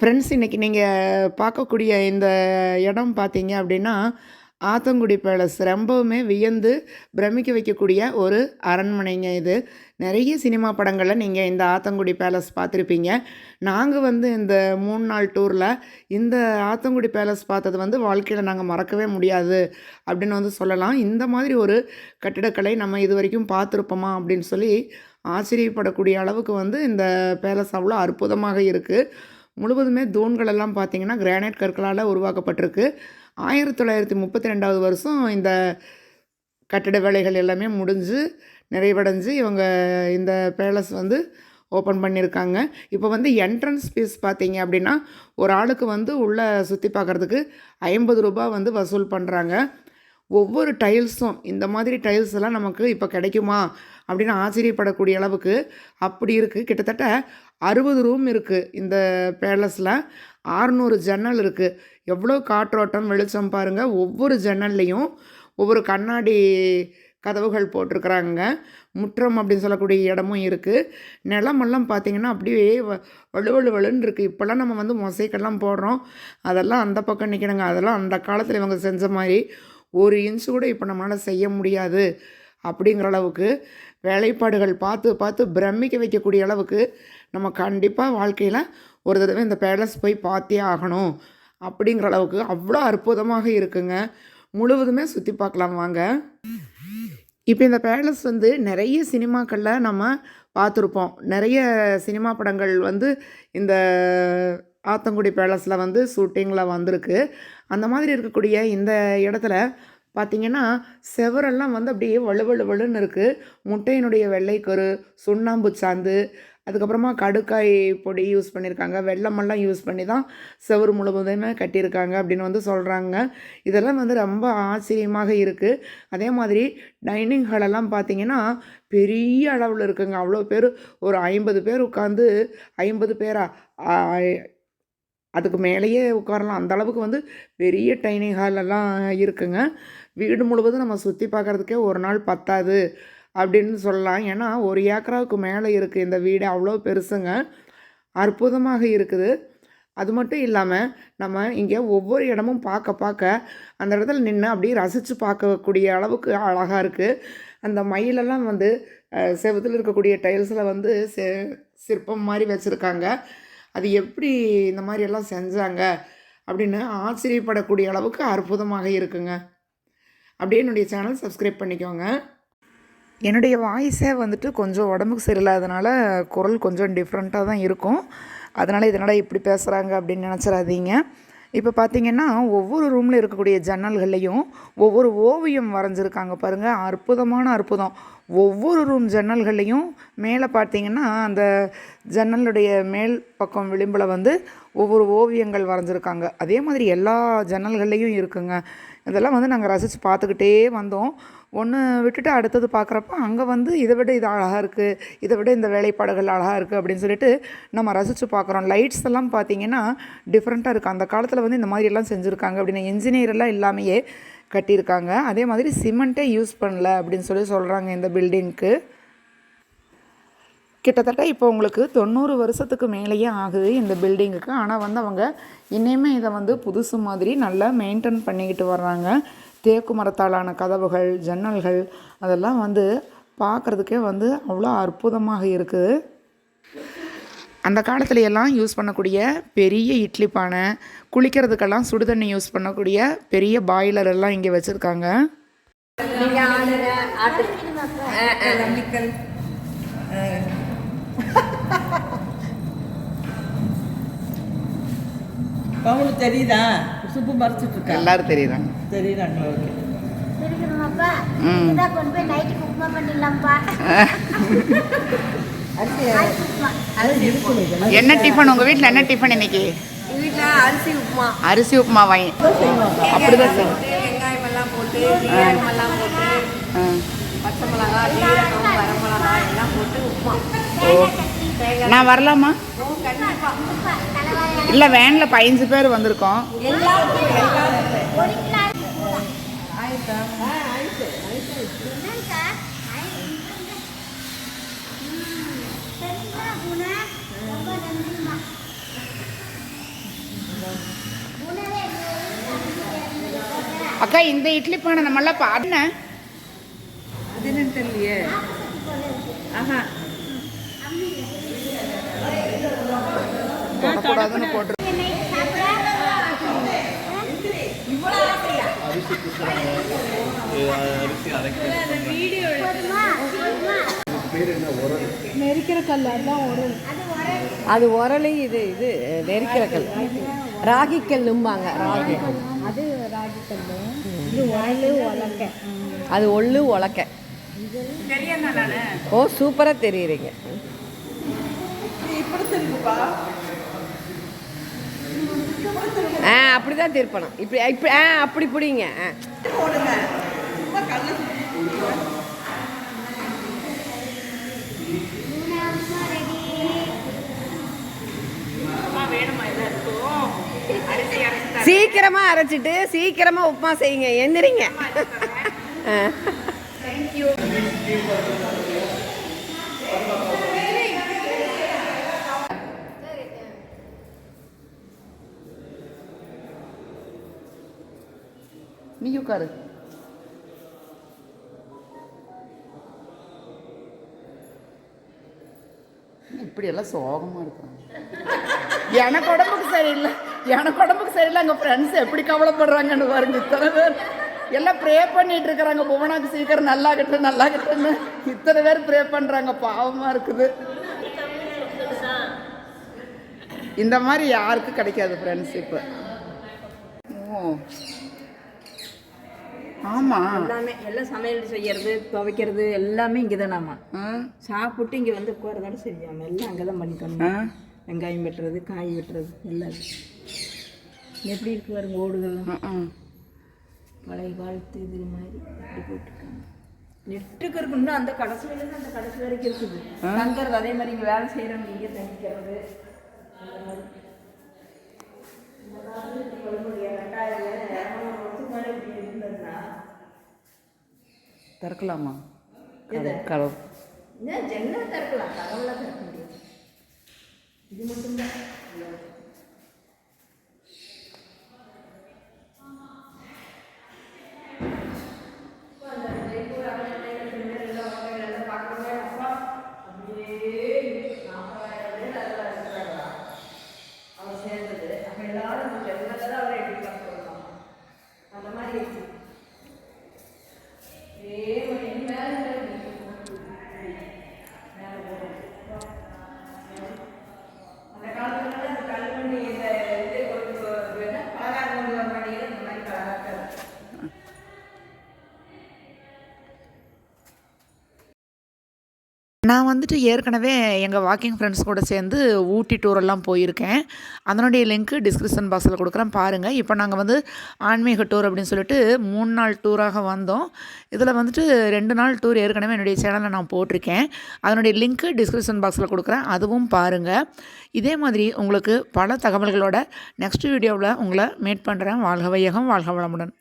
Friends இன்றைக்கி நீங்கள் பார்க்கக்கூடிய இந்த இடம் பார்த்தீங்க அப்படின்னா ஆத்தங்குடி பேலஸ் ரொம்பவுமே வியந்து பிரமிக்க வைக்கக்கூடிய ஒரு அரண்மனைங்க இது. நிறைய சினிமா படங்களில் நீங்கள் இந்த ஆத்தங்குடி பேலஸ் பார்த்துருப்பீங்க. நாங்கள் வந்து இந்த மூணு நாள் டூரில் இந்த ஆத்தங்குடி பேலஸ் பார்த்தது வந்து வாழ்க்கையில் நாங்கள் மறக்கவே முடியாது அப்படின்னு வந்து சொல்லலாம். இந்த மாதிரி ஒரு கட்டிடக்கலை நம்ம இது வரைக்கும் பார்த்துருப்போமா அப்படின்னு சொல்லி ஆச்சரியப்படக்கூடிய அளவுக்கு வந்து இந்த பேலஸ் அவ்வளோ அற்புதமாக இருக்குது முழுவதுமே தூண்களெல்லாம் பார்த்திங்கன்னா பார்த்தீங்கன்னா கிரானைட் கற்களால் உருவாக்கப்பட்டிருக்கு. ஆயிரத்தி தொள்ளாயிரத்தி முப்பத்தி ரெண்டாவது வருஷம் இந்த கட்டிட வேலைகள் எல்லாமே முடிஞ்சு நிறைவடைஞ்சு இவங்க இந்த பேலஸ் வந்து ஓப்பன் பண்ணியிருக்காங்க. இப்போ வந்து என்ட்ரன்ஸ் ஃபீஸ் பார்த்தீங்க அப்படின்னா ஒரு ஆளுக்கு வந்து உள்ளே சுற்றி பார்க்குறதுக்கு ஐம்பது ரூபா வந்து வசூல் பண்ணுறாங்க ஒவ்வொரு டைல்ஸும் இந்த மாதிரி டைல்ஸ் எல்லாம் நமக்கு இப்போ கிடைக்குமா? அப்படின்னு ஆச்சரியப்படக்கூடிய அளவுக்கு அப்படி இருக்குது கிட்டத்தட்ட அறுபது ரூம் இருக்குது இந்த பேலஸில் ஆறுநூறு ஜன்னல் இருக்குது எவ்வளோ காற்றோட்டம் வெளிச்சம் பாருங்கள் ஒவ்வொரு ஜன்னல்லையும் ஒவ்வொரு கண்ணாடி கதவுகள் போட்டிருக்கிறாங்க. முற்றம் அப்படின்னு சொல்லக்கூடிய இடமும் இருக்குது நிலமெல்லாம் பார்த்திங்கன்னா அப்படியே வ- வழுவழு வலுன்னு இருக்குது இப்போல்லாம் நம்ம வந்து மொசைக்கெல்லாம் போடுறோம். அதெல்லாம் அந்த பக்கம் நிற்கணுங்க அதெல்லாம் அந்த காலத்தில் இவங்க செஞ்ச மாதிரி ஒரு இன்ச்சு கூட இப்போ நம்மளால் செய்ய முடியாது அப்படிங்கிற அளவுக்கு வேலைப்பாடுகள் பார்த்து பார்த்து பிரமிக்க வைக்கக்கூடிய அளவுக்கு நம்ம கண்டிப்பாக வாழ்க்கையில் ஒரு தடவை இந்த பேலஸ் போய் பார்த்தே ஆகணும் அப்படிங்கிற அளவுக்கு அவ்வளோ அற்புதமாக இருக்குங்க. முழுவதுமே சுற்றி பார்க்கலாம் வாங்க. இப்போ இந்த பேலஸ் வந்து நிறைய சினிமாக்களில் நம்ம பார்த்துருப்போம். நிறைய சினிமா படங்கள் வந்து இந்த ஆத்தங்குடி பேலஸில் வந்து ஷூட்டிங்கில் வந்திருக்கு. அந்த மாதிரி இருக்கக்கூடிய இந்த இடத்துல பார்த்திங்கன்னா செவரெல்லாம் வந்து அப்படியே வலுவலு வலுன்னு இருக்குது முட்டையினுடைய வெள்ளைக்கரு சுண்ணாம்பு சாந்து அதுக்கப்புறமா கடுக்காய் பொடி யூஸ் பண்ணியிருக்காங்க வெள்ளமெல்லாம் யூஸ் பண்ணி தான் செவரு முழுவதுமே கட்டியிருக்காங்க அப்படின்னு வந்து சொல்கிறாங்க இதெல்லாம் வந்து ரொம்ப ஆச்சரியமாக இருக்குது அதே மாதிரி டைனிங் ஹாலெல்லாம் பார்த்தீங்கன்னா பெரிய அளவில் இருக்குங்க. அவ்வளோ பேர் ஒரு ஐம்பது பேர் உட்காந்து ஐம்பது பேரா அதுக்கு மேலேயே உட்காரலாம். அந்த அளவுக்கு வந்து பெரிய டைனிங் ஹாலெல்லாம் இருக்குங்க. வீடு முழுவதும் நம்ம சுற்றி பார்க்குறதுக்கே ஒரு நாள் பத்தாது அப்படின்னு சொல்லலாம். ஏன்னா ஒரு ஏக்கராவுக்கு மேலே இருக்குது இந்த வீடு. அவ்வளோ பெருசுங்க. அற்புதமாக இருக்குது. அது மட்டும் இல்லாமல் நம்ம இங்கே ஒவ்வொரு இடமும் பார்க்க பார்க்க அந்த இடத்துல நின்று அப்படியே ரசித்து பார்க்கக்கூடிய அளவுக்கு அழகாக இருக்குது அந்த மயிலெல்லாம் வந்து செவத்தில் இருக்கக்கூடிய டைல்ஸில் வந்து செ சிற்பம் மாதிரி வச்சுருக்காங்க. அது எப்படி இந்த மாதிரி எல்லாம் செஞ்சாங்க அப்படின்னு ஆச்சரியப்படக்கூடிய அளவுக்கு அற்புதமாக இருக்குங்க. அப்படியே என்னுடைய சேனல் சப்ஸ்கிரைப் பண்ணிக்கோங்க. என்னுடைய வாய்ஸே வந்துட்டு கொஞ்சம் உடம்புக்கு சரியில்லாதனால குரல் கொஞ்சம் டிஃப்ரெண்ட்டாக தான் இருக்கும். அதனால் இதனால் இப்படி பேசுகிறாங்க அப்படின்னு நினச்சிடாதீங்க. இப்போ பார்த்தீங்கன்னா ஒவ்வொரு ரூமில் இருக்கக்கூடிய ஜன்னல்கள்லையும் ஒவ்வொரு ஓவியம் வரைஞ்சிருக்காங்க பாருங்கள் அற்புதமான அற்புதம். ஒவ்வொரு ரூம் ஜன்னல்கள்லையும் மேலே பார்த்தீங்கன்னா அந்த ஜன்னலுடைய மேல் பக்கம் விளிம்பில் வந்து ஒவ்வொரு ஓவியங்கள் வரைஞ்சிருக்காங்க. அதே மாதிரி எல்லா ஜன்னல்கள்லேயும் இருக்குங்க. இதெல்லாம் வந்து நாங்கள் ரசித்து பார்த்துக்கிட்டே வந்தோம். ஒன்று விட்டுட்டு அடுத்தது பார்க்குறப்ப அங்கே வந்து இதை விட இது அழகாக இருக்குது இதை விட இந்த வேலைப்பாடுகள் அழகாக இருக்குது அப்படின்னு சொல்லிட்டு நம்ம ரசித்து பார்க்குறோம். லைட்ஸ் எல்லாம் பார்த்தீங்கன்னா டிஃப்ரெண்ட்டாக இருக்குது அந்த காலத்தில் வந்து இந்த மாதிரி எல்லாம் செஞ்சுருக்காங்க அப்படின்னு இன்ஜினியர் எல்லாம் இல்லாமையே கட்டியிருக்காங்க. அதே மாதிரி சிமெண்ட்டே யூஸ் பண்ணல அப்படின்னு சொல்லி சொல்கிறாங்க இந்த பில்டிங்க்கு கிட்டத்தட்ட இப்போ உங்களுக்கு தொண்ணூறு வருஷத்துக்கு மேலேயே ஆகுது இந்த பில்டிங்குக்கு ஆனால் வந்து அவங்க இன்னுமே இதை வந்து புதுசு மாதிரி நல்லா மெயின்டைன் பண்ணிக்கிட்டு வர்றாங்க. தேக்கு மரத்தாலான கதவுகள் ஜன்னல்கள் அதெல்லாம் வந்து பார்க்குறதுக்கே வந்து அவ்வளோ அற்புதமாக இருக்குது. அந்த காலத்துல எல்லாம் யூஸ் பண்ணக்கூடிய பெரிய இட்லி பானை குளிக்கிறதுக்கெல்லாம் சுடுதண்ணி யூஸ் பண்ணக்கூடிய பெரிய பாய்லர் எல்லாம் இங்கே வச்சுருக்காங்க. அவங்களுக்கு தெரியுதா? சுப்பு மறைச்சிட்டு இருக்கா எல்லாரும் தெரியுறாங்க தெரியுறாங்களா ஓகே என்ன டிஃபன் உங்கள் வீட்டில் என்ன டிஃபன் இன்னைக்கு? வீட்டில் அரிசி உப்புமா. அரிசி உப்புமா வாங்கி அப்படிதான் சார் போட்டு வெங்காயம் எல்லாம் போட்டு எல்லாம் போட்டு பச்சை மிளகா ஜீரகம் வரமிளகா எல்லாம் போட்டு உப்புமா. நான் வரலாமா? இல்லை வேனில் பதினஞ்சு பேர் வந்திருக்கோம். அக்கா இந்த இட்லி பானை நம்மளாம் பாடின தெரியலையே. ஆஹா தொடக்கூடாதுன்னு போட்டு சாப்பிட போதுமா போதுமா அது உரளி இது இது நெரிக்கிற கல் ராகி கல்லும்பாங்க ராகி அது ஒள்ளு உலக்க. ஓ சூப்பராக தெரியுறீங்க. ஆ அப்படி தான் திருப்பணும். இப்படி இப்படி ஆ அப்படி பிடிங்க. ஆ. சீக்கிரமா அரைச்சிட்டு சீக்கிரமா உப்புமா செய்யுங்க. எந்திரிங்க. ஆ. உட்காரு. இப்படியெல்லாம் சோகமாக இருக்காங்க. எனக்கு உடம்புக்கு சரியில்லை. எனக்கு உடம்புக்கு சரியில்லை. எங்கள் ஃப்ரெண்ட்ஸ் எப்படி கவலைப்படுறாங்கன்னு பாருங்க இத்தனை பேர். எல்லாம் ப்ரே பண்ணிட்டு இருக்கிறாங்க. புவனாக்கு சீக்கிரம் நல்லா கட்டு நல்லா கட்டுன்னு இத்தனை பேர் ப்ரே பண்ணுறாங்க பாவமாக இருக்குது. இந்த மாதிரி யாருக்கும் கிடைக்காது ஃப்ரெண்ட்ஷிப்பு ஓ. ஆமாம் எல்லாமே எல்லாம் சமையல் செய்யறது துவைக்கிறது எல்லாமே இங்கே தானாமா ஆ. சாப்பிட்டு இங்கே வந்து உட்காரதோட சரியாம எல்லாம் அங்கே தான் பண்ணிக்கணும் வெங்காயம் வெட்டுறது காய் வெட்டுறது எல்லாம். எப்படி இருக்கு பாருங்க ஆ. பழைய காலத்து இது மாதிரி இப்படி போட்டுருக்காங்க. நெட்டுக்கு இருக்குன்னா அந்த கடைசி வரைக்கும் அந்த கடைசி வரைக்கும் இருக்குது. தங்குறது அதே மாதிரி இங்கே வேலை செய்கிறவங்க இங்கே தங்கிக்கிறது அந்த மாதிரி இந்த காலத்துல இப்படி வழிமுறையா ரெண்டாயிரம் இரநூறு வருஷத்துக்கு மேலே இப்படி இருந்ததுன்னா திறக்கலாமா? கதவு ஜன்னல் திறக்கலாம்? கதவுலாம் திறக்க முடியும் இது மட்டும்தான் அவர் சேர்ந்தது அப்போ எல்லாரும் அந்த ஜன்னலில் தான் அவரை எப்படி பார்க்கலாம் அந்த மாதிரி இருக்கு இதே மாதிரி மேலே அந்த காலத்துல இந்த கல்மணி இந்த இது ஒரு என்ன பலகாரம் கொண்டு வர மாட்டேங்குது இந்த மாதிரி பலகாரம் நான் வந்துட்டு ஏற்கனவே எங்கள் வாக்கிங் ஃப்ரெண்ட்ஸ் கூட சேர்ந்து ஊட்டி டூரெல்லாம் போயிருக்கேன். அதனுடைய லிங்க்கு டிஸ்கிரிப்ஷன் பாக்ஸில் கொடுக்குறேன். பாருங்கள் இப்போ நாங்கள் வந்து ஆன்மீக டூர் அப்படின்னு சொல்லிட்டு மூணு நாள் டூராக வந்தோம். இதில் வந்துட்டு ரெண்டு நாள் டூர் ஏற்கனவே என்னுடைய சேனலில் நான் போட்டிருக்கேன். அதனுடைய லிங்க்கு டிஸ்கிரிப்ஷன் பாக்ஸில் கொடுக்குறேன். அதுவும் பாருங்கள் இதே மாதிரி உங்களுக்கு பல தகவல்களோட நெக்ஸ்ட் வீடியோவில் உங்களை மீட் பண்ணுறேன் வாழ்க வையகம் வாழ்க வளமுடன்.